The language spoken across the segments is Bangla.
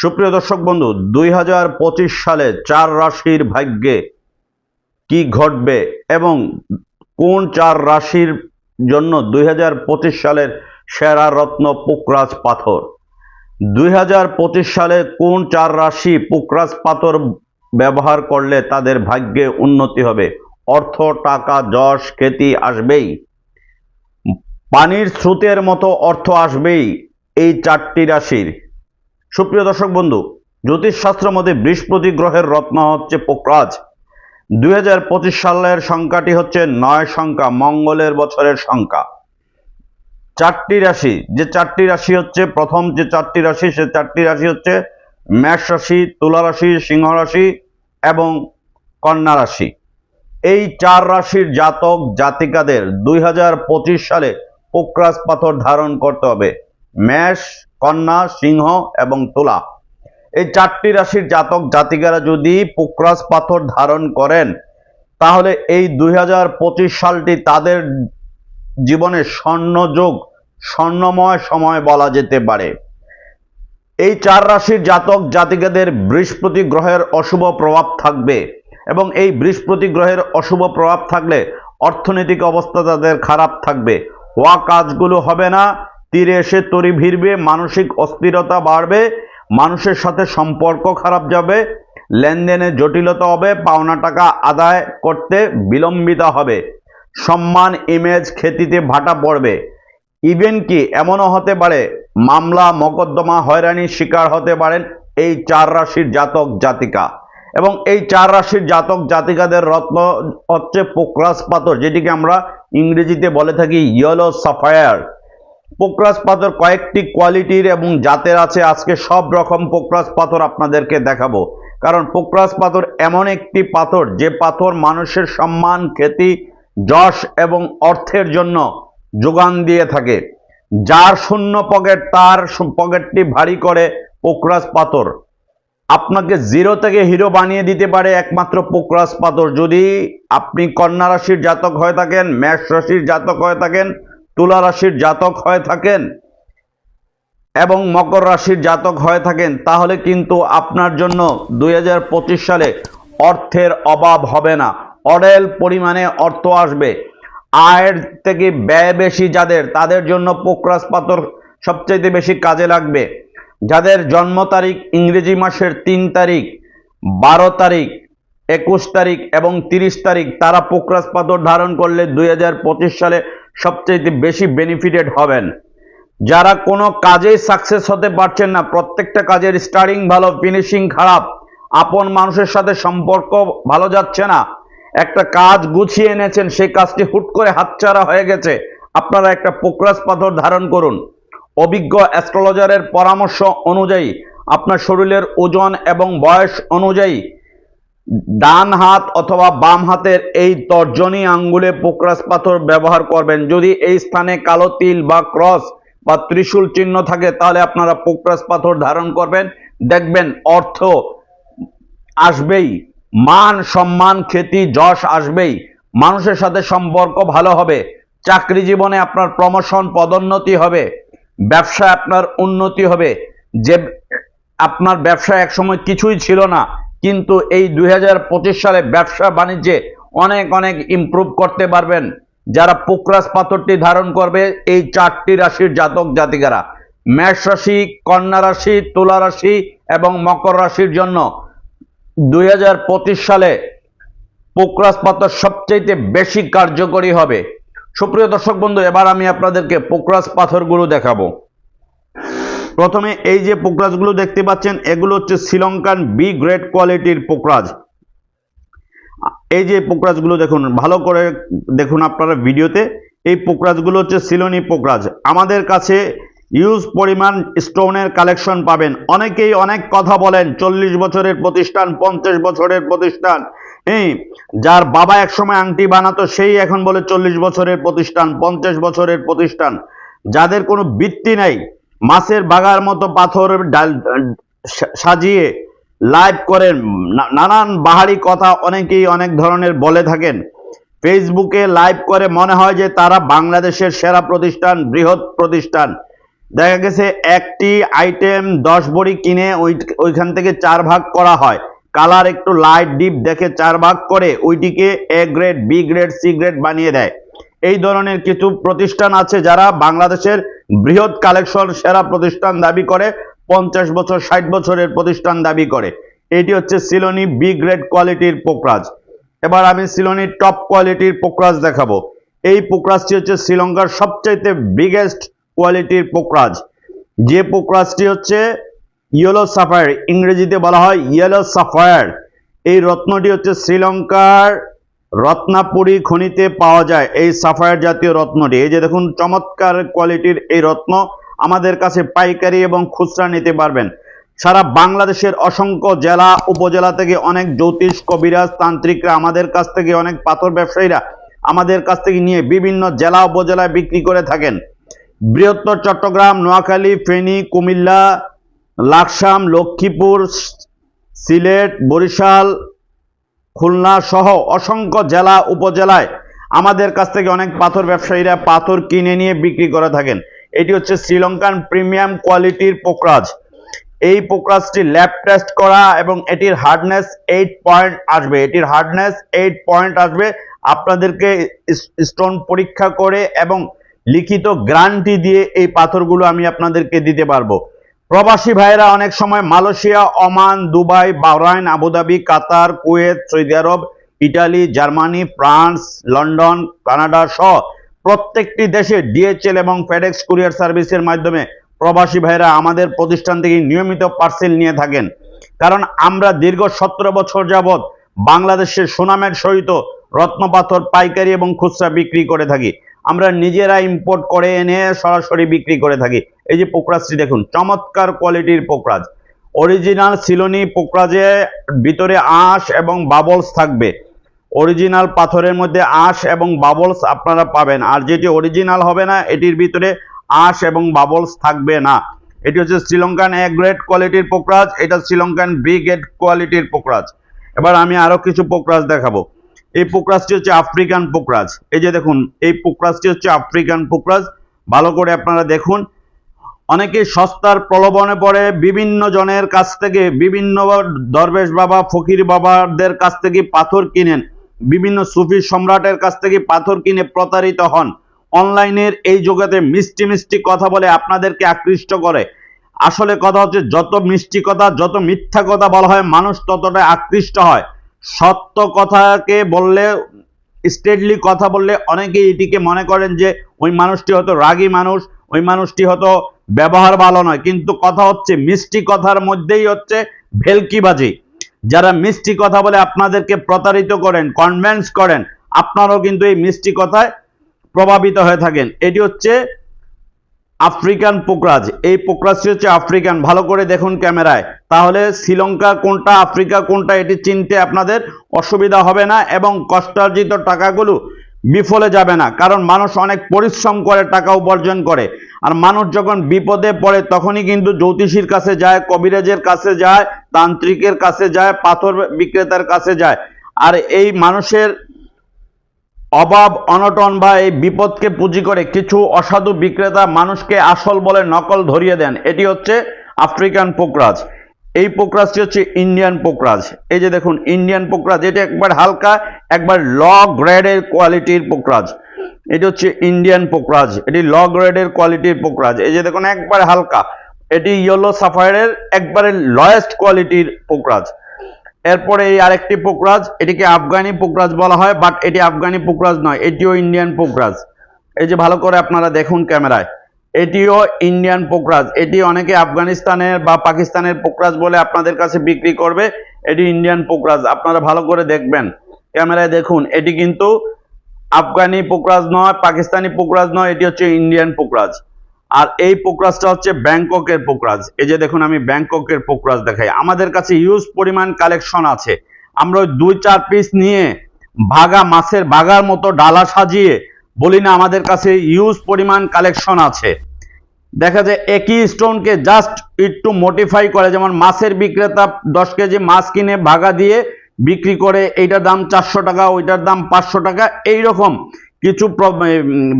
সুপ্রিয় দর্শক বন্ধু, দুই হাজার পঁচিশ সালে চার রাশির ভাগ্যে কি ঘটবে এবং কোন চার রাশির জন্য দুই হাজার পঁচিশ সালের সেরা রত্ন পুকরাজ পাথর? দুই হাজার পঁচিশ সালে কোন চার রাশি পুকরাজ পাথর ব্যবহার করলে তাদের ভাগ্যে উন্নতি হবে? অর্থ, টাকা, যশ, খ্যাতি আসবেই। পানির স্রোতের মতো অর্থ আসবেই এই চারটি রাশির। সুপ্রিয় দর্শক বন্ধু, জ্যোতিষশাস্ত্র মতে বৃহস্পতি গ্রহের রত্ন হচ্ছে পোকরাজ। দুই হাজার পঁচিশ সালের সংখ্যাটি হচ্ছে নয় সংখ্যা, মঙ্গলের বছরের সংখ্যা। চারটি রাশি, যে চারটি রাশি হচ্ছে প্রথম যে চারটি রাশি, সে চারটি রাশি হচ্ছে মেষ রাশি, তুলা রাশি, সিংহ রাশি এবং কন্যা রাশি। এই চার রাশির জাতক জাতিকাদের দুই হাজার পঁচিশ সালে পোকরাজ পাথর ধারণ করতে হবে। মেষ, কন্যা, সিংহ এবং তুলা। এই চারটি রাশির জাতক জাতিকারা যদি পোকরাজ পাথর ধারণ করেন, তাহলে এই দুই হাজার পঁচিশ সালটি তাদের জীবনে স্বর্ণযোগ, স্বর্ণময় সময় বলা যেতে পারে। এই চার রাশির জাতক জাতিকাদের বৃহস্পতি গ্রহের অশুভ প্রভাব থাকবে এবং এই বৃহস্পতি গ্রহের অশুভ প্রভাব থাকলে অর্থনৈতিক অবস্থা তাদের খারাপ থাকবে। হওয়া কাজগুলো হবে না তীরে এসে তরি ভিড়বে, মানসিক অস্থিরতা বাড়বে, মানুষের সাথে সম্পর্ক খারাপ যাবে, লেনদেনে জটিলতা হবে, পাওনা টাকা আদায় করতে বিলম্বিত হবে, সম্মান ইমেজ খ্যাতিতে ভাটা পড়বে। ইভেন কি এমনও হতে পারে, মামলা, মকদ্দমা, হয়রানির শিকার হতে পারেন এই চার রাশির জাতক, জাতিকা। এবং এই চার রাশির জাতক, জাতিকাদের রত্ন হচ্ছে পোকরাস পাথর, যেটিকে আমরা ইংরেজিতে বলে থাকি ইয়েলো সাফায়ার পোকরাস পাথর কয়েকটি কোয়ালিটির এবং জাতের আছে। আজকে সব রকম পোকরাস পাথর আপনাদেরকে দেখাবো। কারণ পোকরাস পাথর এমন একটি পাথর, যে পাথর মানুষের সম্মান, খ্যাতি, যশ এবং অর্থের জন্য যোগান দিয়ে থাকে। যার শূন্য পকেট, তার পকেটটি ভারী করে পোকরাস পাথর। আপনাকে জিরো থেকে হিরো বানিয়ে দিতে পারে একমাত্র পোকরাস পাথর। যদি আপনি কন্যা রাশির জাতক হয়ে থাকেন, মেষ রাশির জাতক হয়ে থাকেন তুলা রাশির জাতক হয়ে থাকেন এবং মকর রাশির জাতক হয়ে থাকেন, তাহলে কিন্তু আপনার জন্য দুই হাজার পঁচিশ সালে অর্থের অভাব হবে না। অডেল পরিমাণে অর্থ আসবে। আয়ের থেকে ব্যয় বেশি যাদের, তাদের জন্য পোকরাস পাথর সবচাইতে বেশি কাজে লাগবে। যাদের জন্ম তারিখ ইংরেজি মাসের তিন তারিখ, বারো তারিখ, একুশ তারিখ এবং তিরিশ তারিখ, তারা পোকরাস পাথর ধারণ করলে দুই হাজার পঁচিশ সালে সবচাইতে বেশি বেনিফিটেড হবেন। যারা কোনো কাজেই সাকসেস হতে পারছেন না, প্রত্যেকটা কাজের স্টার্টিং ভালো ফিনিশিং খারাপ, আপন মানুষের সাথে সম্পর্ক ভালো যাচ্ছে না, একটা কাজ গুছিয়ে এনেছেন, সেই কাজটি হুট করে হাতছাড়া হয়ে গেছে, আপনারা একটা পোকরাস পাথর ধারণ করুন। অভিজ্ঞ অ্যাস্ট্রোলজারের পরামর্শ অনুযায়ী, আপনার শরীরের ওজন এবং বয়স অনুযায়ী ডান হাত অথবা বাম হাতের এই তর্জনী আঙ্গুলে পোকরাস পাথর ব্যবহার করবেন। যদি এই স্থানে কালো তিল বা ক্রস বা ত্রিশূল চিহ্ন থাকে, তাহলে আপনারা পোকরাস পাথর ধারণ করবেন। দেখবেন অর্থ আসবেই। মান, সম্মান, খ্যাতি, যশ আসবেই। মানুষের সাথে সম্পর্ক ভালো হবে। চাকরি জীবনে আপনার প্রমোশন পদোন্নতি হবে। ব্যবসায় আপনার উন্নতি হবে। যে আপনার ব্যবসা একসময় কিছুই ছিল না। কিন্তু এই দুই হাজার পঁচিশ সালে ব্যবসা বাণিজ্যে অনেক অনেক ইমপ্রুভ করতে পারবেন। যারা পোকরাস পাথরটি ধারণ করবে, এই চারটি রাশির জাতক জাতিকারা। মেষ রাশি, কন্যা রাশি, তুলা রাশি এবং মকর রাশির জন্য দুই হাজার পঁচিশ সালে পোকরাস পাথর সবচেয়ে বেশি কার্যকরী হবে। সুপ্রিয় দর্শক বন্ধু, এবার আমি আপনাদেরকে পোকরাস পাথরগুলো দেখাবো। প্রথমে এই যে পোকরাজগুলো দেখতে পাচ্ছেন, এগুলো হচ্ছে শ্রীলঙ্কান বি গ্রেড কোয়ালিটির পোকরাজ। এই যে পোকরাজগুলো দেখুন, ভালো করে দেখুন আপনারা ভিডিওতে। এই পোকরাজগুলো হচ্ছে সিলোনি পোকরাজ। আমাদের কাছে ইউজ পরিমাণ স্টোনের কালেকশন পাবেন। অনেকেই অনেক কথা বলেন, চল্লিশ বছরের প্রতিষ্ঠান, পঞ্চাশ বছরের প্রতিষ্ঠান। হ্যাঁ যার বাবা একসময় আংটি বানাতো, সেই এখন বলে চল্লিশ বছরের প্রতিষ্ঠান, পঞ্চাশ বছরের প্রতিষ্ঠান। যাদের কোনো বৃত্তি নাই মাছের বাগার মতো পাথর ডাল সাজিয়ে লাইভ করেন। নানান বাহারি কথা অনেকেই অনেক ধরনের বলে থাকেন। ফেসবুকে লাইভ করে মনে হয় যে তারা বাংলাদেশের সেরা প্রতিষ্ঠান, বৃহৎ প্রতিষ্ঠান। দেখা গেছে একটি আইটেম দশ বড়ি কিনে ওই, ওইখান থেকে চার ভাগ করা হয়। কালার একটু লাইট, ডিপ দেখে চার ভাগ করে ওইটিকে A grade B grade C grade বানিয়ে দেয়। এই ধরনের কিছু প্রতিষ্ঠান আছে যারা বাংলাদেশের বৃহৎ কালেকশন সেরা প্রতিষ্ঠান দাবি করে, পঞ্চাশ বছর, ষাট বছরের প্রতিষ্ঠান দাবি করে। এটি হচ্ছে সিলোনি বি গ্রেড কোয়ালিটির পোকরাজ। এবার আমি সিলোনির টপ কোয়ালিটির পোকরাজ দেখাবো। এই পোকরাজটি হচ্ছে শ্রীলঙ্কার সবচাইতে বিগেস্ট কোয়ালিটির পোকরাজ। যে পোকরাজটি হচ্ছে ইয়েলো সাফায়ার ইংরেজিতে বলা হয় ইয়েলো সাফায়ার এই রত্নটি হচ্ছে শ্রীলঙ্কার রত্নাপুরী খনিতে পাওয়া যায় এই সাফায়ার জাতীয় রত্নটি। এই যে দেখুন, চমৎকার কোয়ালিটির এই রত্ন আমাদের কাছে পাইকারি এবং খুচরা নিতে পারবেন। সারা বাংলাদেশের অসংখ্য জেলা, উপজেলা থেকে অনেক জ্যোতিষ, কবিরাজ, তান্ত্রিকরা আমাদের কাছ থেকে, অনেক পাথর ব্যবসায়ীরা আমাদের কাছ থেকে নিয়ে বিভিন্ন জেলা, উপজেলায় বিক্রি করে থাকেন। বৃহত্তর চট্টগ্রাম, নোয়াখালী, ফেনী, কুমিল্লা, লাকসাম, লক্ষ্মীপুর, সিলেট, বরিশাল খুলনা সহ অসংখ্য জেলা উপজেলায় আমাদের কাছ থেকে অনেক পাথর ব্যবসায়ীরা পাথর কিনে নিয়ে বিক্রি করে থাকেন। এটি হচ্ছে শ্রীলঙ্কান প্রিমিয়াম কোয়ালিটির পোকরাজ। এই পোকরাজটি ল্যাব টেস্ট করা এবং এটির হার্ডনেস এইট পয়েন্ট আসবে। এটির হার্ডনেস এইট পয়েন্ট আসবে। আপনাদেরকে স্টোন পরীক্ষা করে এবং লিখিত গ্যারান্টি দিয়ে এই পাথরগুলো আমি আপনাদেরকে দিতে পারব। প্রবাসী ভাইরা অনেক সময় Malaysia, Oman, Dubai, Bahrain, Abu Dhabi, Qatar, Kuwait, Saudi আরব, Italy, Germany, France, London, Canada সহ প্রত্যেকটি দেশে ডিএচএল এবং ফেডেক্স কুরিয়ার সার্ভিসের মাধ্যমে প্রবাসী ভাইরা আমাদের প্রতিষ্ঠান থেকে নিয়মিত পার্সেল নিয়ে থাকেন। কারণ আমরা দীর্ঘ সতেরো বছর যাবৎ বাংলাদেশের সুনামের সহিত রত্নপাথর, পাইকারি এবং খুচরা বিক্রি করে থাকি। আমরা নিজেরা ইম্পোর্ট করে এনে সরাসরি বিক্রি করে থাকি। এই যে পোকরাজটি দেখুন, চমৎকার কোয়ালিটির পোকরাজ। অরিজিনাল সিলোনি পোকরাজে ভিতরে আঁশ এবং বাবলস থাকবে। অরিজিনাল পাথরের মধ্যে আঁশ এবং বাবলস আপনারা পাবেন। আর যেটি অরিজিনাল হবে না, এটির ভিতরে আঁশ এবং বাবলস থাকবে না। এটি হচ্ছে শ্রীলঙ্কান এ গ্রেড কোয়ালিটির পোকরাজ, এটা শ্রীলঙ্কান বি গ্রেড কোয়ালিটির পোকরাজ। এবার আমি আরও কিছু পোকরাজ দেখাবো। এই পোকরাজটি হচ্ছে আফ্রিকান পোকরাজ। এই যে দেখুন, এই পোকরাজটি হচ্ছে আফ্রিকান পোকরাজ। ভালো করে আপনারা দেখুন। অনেকে সস্তার প্রলোভনে পড়ে, বিভিন্ন জনের কাছ থেকে, বিভিন্ন দরবেশ বাবা, ফকির বাবাদের কাছ থেকে পাথর কিনেন। বিভিন্ন সুফি সম্রাটের কাছ থেকে পাথর কিনে প্রতারিত হন। অনলাইনের এই জগতে মিষ্টি মিষ্টি কথা বলে আপনাদেরকে আকৃষ্ট করে। আসলে কথা হচ্ছে, যত মিষ্টি কথা, যত মিথ্যা কথা বলা হয়, মানুষ ততটা আকৃষ্ট হয়। সত্য কথাকে বললে, স্টেটলি কথা বললে অনেকেই এটিকে মনে করেন যে, ওই মানুষটি হয়তো রাগী মানুষ, ওই মানুষটি হয়তো ব্যবহার ভালো নয়। কিন্তু কথা হচ্ছে, মিষ্টি কথার মধ্যেই হচ্ছে ভেলকিবাজি। যারা মিষ্টি কথা বলে আপনাদেরকে প্রতারিত করেন কনভেন্স করেন, আপনারাও কিন্তু এই মিষ্টি কথায় প্রভাবিত হয়ে থাকেন। এটি হচ্ছে আফ্রিকান পোকরাজ। এই পোকরাজটি হচ্ছে আফ্রিকান। ভালো করে দেখুন ক্যামেরায়। তাহলে শ্রীলঙ্কা কোনটা, আফ্রিকা কোনটা, এটি চিনতে আপনাদের অসুবিধা হবে না এবং কষ্টার্জিত টাকাগুলো বিফলে যাবে না। কারণ মানুষ অনেক পরিশ্রম করে, টাকা উপার্জন করে। আর মানুষ যখন বিপদে পড়ে, তখনই কিন্তু জ্যোতিষীর কাছে যায়, কবিরাজের কাছে যায়, তান্ত্রিকের কাছে যায়, পাথর বিক্রেতার কাছে যায়। আর এই মানুষের অভাব, অনটন বা এই বিপদকে পুঁজি করে কিছু অসাধু বিক্রেতা মানুষকে আসল বলে নকল ধরিয়ে দেন, এটি হচ্ছে আফ্রিকান পোকরাজ। এই পোকরাজটি হচ্ছে ইন্ডিয়ান পোকরাজ। এই যে দেখুন, ইন্ডিয়ান পোকরাজ, এটি একবার হালকা, একবার ল গ্রেডের কোয়ালিটির পোকরাজ। এটি হচ্ছে ইন্ডিয়ান পোকরাজ, এটি ল গ্রেডের কোয়ালিটির পোকরাজ। এই যে দেখুন, একবার হালকা, এটি ইয়েলো সাফায়ারের একবারে লয়েস্ট কোয়ালিটির পোকরাজ। এরপরে এই আরেকটি পোকরাজ, এটিকে আফগানি পোকরাজ বলা হয় বাট এটি আফগানি পোকরাজ নয়, এটিও ইন্ডিয়ান পোকরাজ। এই যে ভালো করে আপনারা দেখুন ক্যামেরায়, এটিও ইন্ডিয়ান পোকরাজ। এটি অনেকে আফগানিস্তানের বা পাকিস্তানের পোকরাজ বলে আপনাদের কাছে বিক্রি করবে, এটি ইন্ডিয়ান পোকরাজ। আপনারা ভালো করে দেখবেন। ক্যামেরায় দেখুন, এটি কিন্তু আফগানি পোকরাজ নয়, পাকিস্তানি পোকরাজ নয়, এটি হচ্ছে ইন্ডিয়ান পোকরাজ। আর এই পোকরাজটা হচ্ছে ব্যাংককের পোকরাজ। এই যে দেখুন, আমি ব্যাংককের পোকরাজ দেখাই। আমাদের কাছে ইউজ পরিমাণ কালেকশন আছে। আমরা ওই দুই চার পিস নিয়ে ভাগা মাছের ভাগার মতো ডালা সাজিয়ে বলি না, আমাদের কাছে ইউজ পরিমাণ কালেকশন আছে। দেখা যায় একই স্টোনকে জাস্ট একটু মডিফাই করে, যেমন মাছের বিক্রেতা দশ কেজি মাছ কিনে ভাগা দিয়ে বিক্রি করে, এইটার দাম চারশো টাকা, ওইটার দাম পাঁচশো টাকা এই রকম কিছু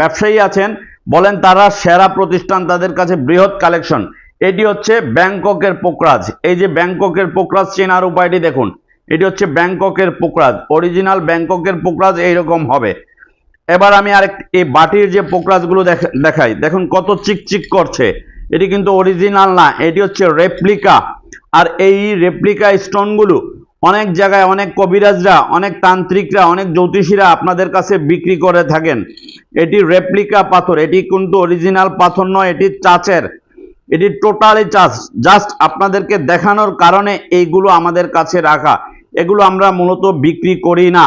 ব্যবসায়ী আছেন। বলেন তারা সেরা প্রতিষ্ঠান তাদের কাছে বৃহৎ কালেকশন। এটি হচ্ছে ব্যাংককের পোকরাজ। এই যে ব্যাংককের পোকরাজ চেনার উপায়টি দেখুন। এটি হচ্ছে ব্যাংককের পোকরাজ। অরিজিনাল ব্যাংককের পোকরাজ এইরকম হবে। এবার আমি আরেক এই বাটির যে পোকরাজগুলো দেখ- দেখাই। দেখুন কত চিকচিক করছে। এটি কিন্তু অরিজিনাল না, এটি হচ্ছে রেপ্লিকা। আর এই রেপ্লিকা স্টোনগুলো অনেক জায়গায় অনেক কবিরাজরা, অনেক তান্ত্রিকরা, অনেক জ্যোতিষীরা আপনাদের কাছে বিক্রি করে থাকেন। এটি রেপ্লিকা পাথর, এটি কিন্তু অরিজিনাল পাথর নয়, এটি চাচের। এটি টোটালি চার্জ জাস্ট আপনাদেরকে দেখানোর কারণে এইগুলো আমাদের কাছে রাখা। এগুলো আমরা মূলত বিক্রি করি না।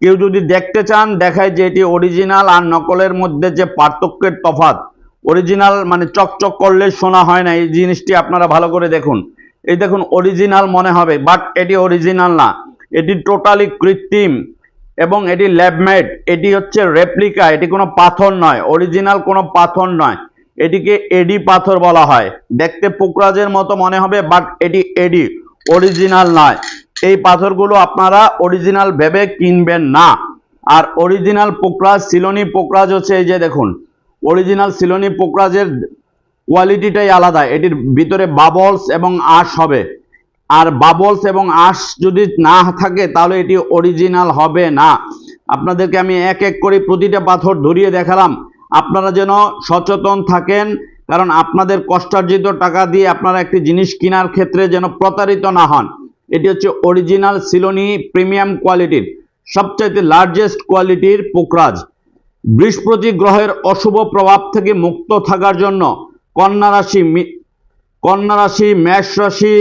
কেউ যদি দেখতে চান, দেখায় যে এটি অরিজিনাল আর নকলের মধ্যে যে পার্থক্যের তফাৎ। অরিজিনাল মানে চকচক করলে শোনা হয় না, এই জিনিসটি আপনারা ভালো করে দেখুন। এই দেখুন অরিজিনাল মনে হবে বাট এটি অরিজিনাল না। এটি টোটালি কৃত্রিম, এবং এটি ল্যাবমেড। এটি হচ্ছে রেপ্লিকা এটি কোনো পাথর নয় অরিজিনাল কোনো পাথর নয়। এটিকে এডি পাথর বলা হয়। দেখতে পোকরাজের মতো মনে হবে বাট এটি এডি অরিজিনাল নয়। এই পাথরগুলো আপনারা অরিজিনাল ভেবে কিনবেন না। আর অরিজিনাল পোকরাজ, সিলোনি পোকরাজ হচ্ছে এই যে দেখুন অরিজিনাল সিলোনি পোকরাজের কোয়ালিটিটাই আলাদা, এটির ভিতরে বাবলস এবং আঁশ হবে। আর বাবলস এবং আঁশ যদি না থাকে, তাহলে এটি অরিজিনাল হবে না। আপনাদেরকে আমি এক এক করে প্রতিটা পাথর ধরিয়ে দেখালাম। আপনারা যেন সচেতন থাকেন, কারণ আপনাদের কষ্টার্জিত টাকা দিয়ে আপনারা একটি জিনিস কেনার ক্ষেত্রে যেন প্রতারিত না হন। এটি হচ্ছে অরিজিনাল সিলোনি প্রিমিয়াম কোয়ালিটির সবচাইতে লার্জেস্ট কোয়ালিটির পোকরাজ। বৃহস্পতি গ্রহের অশুভ প্রভাব থেকে মুক্ত থাকার জন্য কন্যা রাশি কন্যা রাশি, মেষ রাশি,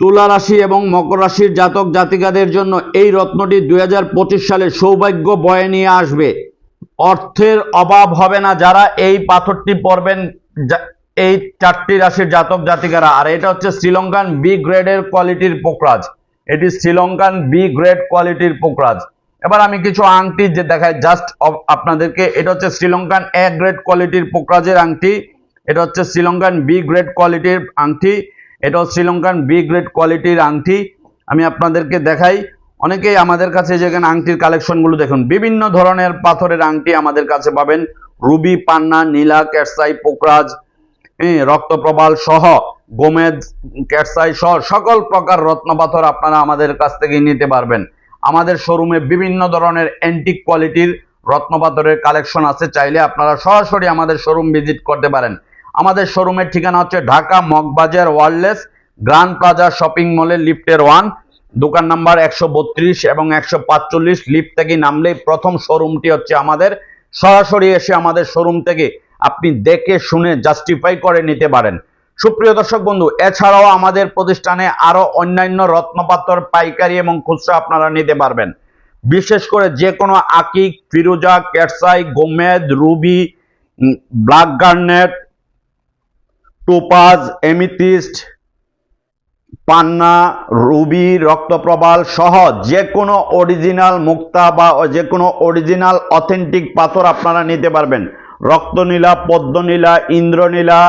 তুলা রাশি এবং মকর রাশির জাতক জাতিকাদের জন্য এই রত্নটি দুই হাজার পঁচিশ সালে সৌভাগ্য বয়ে নিয়ে আসবে। অর্থের অভাব হবে না যারা এই পাথরটি পরবেন এই চারটি রাশির জাতক জাতিকারা। আর এটা হচ্ছে শ্রীলঙ্কান বি গ্রেডের কোয়ালিটির পোকরাজ। এটি শ্রীলঙ্কান বি গ্রেড কোয়ালিটির পোকরাজ। এবার আমি কিছু আংটি যে দেখাই জাস্ট আপনাদেরকে এটা হচ্ছে শ্রীলঙ্কান এ গ্রেড কোয়ালিটির পোকরাজের আংটি এটা হচ্ছে শ্রীলঙ্কান বি গ্রেড কোয়ালিটির আংটি এটাও শ্রীলঙ্কান বি গ্রেড কোয়ালিটির আংটি আমি আপনাদেরকে দেখাই। অনেকেই আমাদের কাছে যেখানে আংটির কালেকশনগুলো দেখুন বিভিন্ন ধরনের পাথরের আংটি আমাদের কাছে পাবেন রুবি পান্না নীলা ক্যাটসাই পোকরাজ হ্যাঁ, রক্তপ্রবাল সহ গোমেদ ক্যাটসাই সহ সকল প্রকার রত্ন পাথর আপনারা আমাদের কাছ থেকে নিতে পারবেন। আমাদের শোরুমে বিভিন্ন ধরনের অ্যান্টিক কোয়ালিটির রত্ন পাথরের কালেকশন আছে, চাইলে আপনারা সরাসরি আমাদের শোরুম ভিজিট করতে পারেন। আমাদের শোরুমের ঠিকানা হচ্ছে Dhaka Moghbazar wireless grand plaza shopping মলের লিফটের ওয়ান, দোকান নাম্বার একশো বত্রিশ এবং একশো লিফট থেকে নামলেই প্রথম শোরুমটি হচ্ছে আমাদের। সরাসরি এসে আমাদের শোরুম থেকে আপনি দেখে শুনে জাস্টিফাই করে নিতে পারেন। সুপ্রিয় দর্শক বন্ধু, এছাড়াও আমাদের প্রতিষ্ঠানে আরও অন্যান্য রত্নপাত্র, পাইকারি এবং খুচরা আপনারা নিতে পারবেন। বিশেষ করে যে কোনো আকিক, ফিরোজা cat's eye গোমেদ ruby black garnet, topaz amethyst পান্না, রুবি, রক্তপ্রবাল সহ যে কোনো অরিজিনাল মুক্তা বা যে কোনো অরিজিনাল অথেন্টিক পাথর আপনারা নিতে পারবেন। রক্তনীলা, পদ্মনীলা, ইন্দ্রনীলা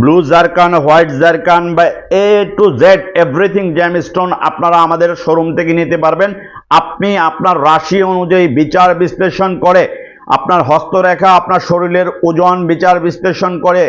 ব্লু জারকান, হোয়াইট জারকান বা A to Z everything gem stone আপনারা আমাদের শোরুম থেকে নিতে পারবেন। আপনি আপনার রাশি অনুযায়ী বিচার বিশ্লেষণ করে, আপনার হস্তরেখা, আপনার শরীরের ওজন বিচার বিশ্লেষণ করে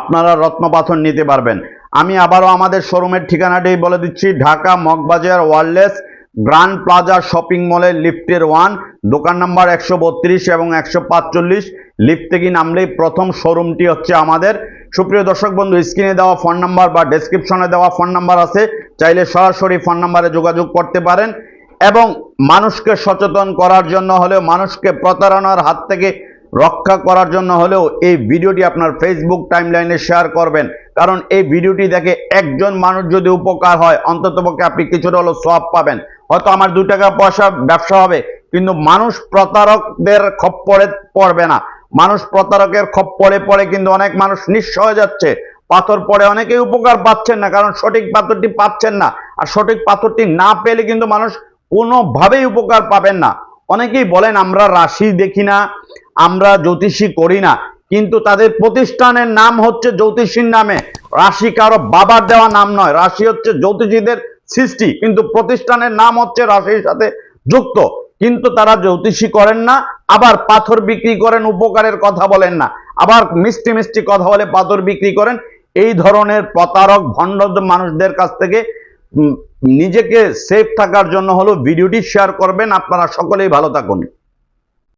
আপনারা রত্নপাথর নিতে পারবেন। আমি আবারও আমাদের শোরুমের ঠিকানাটি বলে দিচ্ছি, Dhaka Moghbazar wireless grand plaza shopping মলের লিফটের ওয়ান, দোকান নাম্বার একশো বত্রিশ এবং একশো পাঁচচল্লিশ। লিফট থেকে নামলেই প্রথম শোরুমটি হচ্ছে আমাদের। সুপ্রিয় দর্শক বন্ধু, স্ক্রিনে দেওয়া ফোন নাম্বার বা ডেসক্রিপশনে দেওয়া ফোন নাম্বার আছে, চাইলে সরাসরি ফোন নাম্বারে যোগাযোগ করতে পারেন। এবং মানুষকে সচেতন করার জন্য হলেও, মানুষকে প্রতারণার হাত থেকে রক্ষা করার জন্য হলেও এই ভিডিওটি আপনার ফেসবুক টাইমলাইনে শেয়ার করবেন। কারণ এই ভিডিওটি দেখে একজন মানুষ যদি উপকার হয়, অন্ততপক্ষে আপনি কিছুটা হলেও সব পাবেন। হয়তো আমার দু টাকা পয়সা ব্যবসা হবে, কিন্তু মানুষ প্রতারকদের খপ্পরে পড়বে না। মানুষ প্রতারকের খপ্পরে পড়ে কিন্তু অনেক মানুষ নিঃস্ব হয়ে যাচ্ছে। পাথর পরে অনেকেই উপকার পাচ্ছেন না, কারণ সঠিক পাথরটি পাচ্ছেন না। আর সঠিক পাথরটি না পেলে কিন্তু মানুষ কোনোভাবেই উপকার পাবেন না। অনেকেই বলেন, আমরা রাশি দেখি না, আমরা জ্যোতিষী করি না। কিন্তু তাদের প্রতিষ্ঠানের নাম হচ্ছে জ্যোতিষীর নামে। রাশি কারও বাবার দেওয়া নাম নয়, রাশি হচ্ছে জ্যোতিষীদের সৃষ্টি, কিন্তু প্রতিষ্ঠানের নাম হচ্ছে রাশির সাথে যুক্ত। কিন্তু তারা জ্যোতিষী করেন না, আবার পাথর বিক্রি করেন, উপকারের কথা বলেন না। আবার মিষ্টি মিষ্টি কথা বলে পাথর বিক্রি করেন। এই ধরনের প্রতারক ভণ্ড মানুষদের কাছ থেকে নিজেকে সেফ থাকার জন্য হলো ভিডিওটি শেয়ার করবেন। আপনারা সকলেই ভালো থাকুন।